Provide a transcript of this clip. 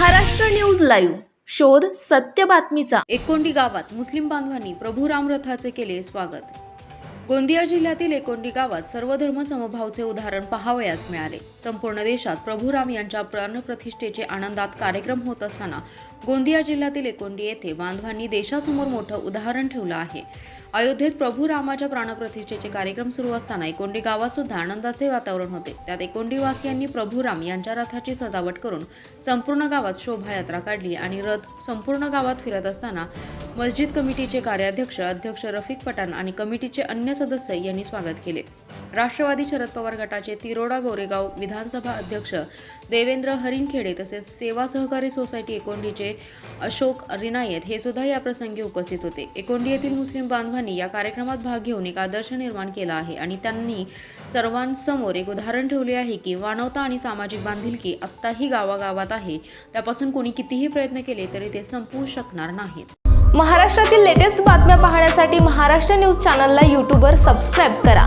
Maharashtra news live. शोध सत्य बातमीचा. एकोंडी गावात मुस्लिम बांधवांनी प्रभू राम रथाचे केले स्वागत. गोंदिया जिल्ह्यातील एकोंडी गावात सर्वधर्म समभावचे उदाहरण पाहावयास मिळाले. संपूर्ण देशात प्रभू राम यांच्या प्राणप्रतिष्ठेचे आनंदात कार्यक्रम होत असताना गोंदिया जिल्ह्यातील एकोंडी येथे बांधवांनी देशासमोर मोठं उदाहरण ठेवलं आहे. अयोध्येत प्रभू रामाच्या प्राणप्रतिष्ठेचे कार्यक्रम सुरू असताना एकोंडी गावात सुद्धा आनंदाचे वातावरण होते. त्यात एकोंडीवासियांनी प्रभू राम यांच्या रथाची सजावट करून संपूर्ण गावात शोभायात्रा काढली आणि रथ संपूर्ण गावात फिरत असताना मस्जिद कमिटीचे कार्याध्यक्ष अध्यक्ष रफिक पठाण आणि कमिटीचे अन्य सदस्य यांनी स्वागत केले. राष्ट्रवादी शरद पवार गटाचे तिरोडा गोरेगाव विधानसभा अध्यक्ष देवेंद्र हरिणखेडे तसेच सेवा सहकारी सोसायटी एकोंडीचे अशोक रिनायत हे सुद्धा या प्रसंगी उपस्थित होते. एकोंडी येथील मुस्लिम बांधवांनी या कार्यक्रमात भाग घेऊन एक आदर्श निर्माण केला आहे आणि त्यांनी सर्वांसमोर एक उदाहरण ठेवले आहे की मानवता आणि सामाजिक बांधिलकी आत्ताही गावागावात आहे. त्यापासून कोणी कितीही प्रयत्न केले तरी ते संपवू शकणार नाहीत. महाराष्ट्रातील लेटेस्ट बातम्या पाहण्यासाठी महाराष्ट्र न्यूज चॅनलला यूट्यूबवर सबस्क्राईब करा.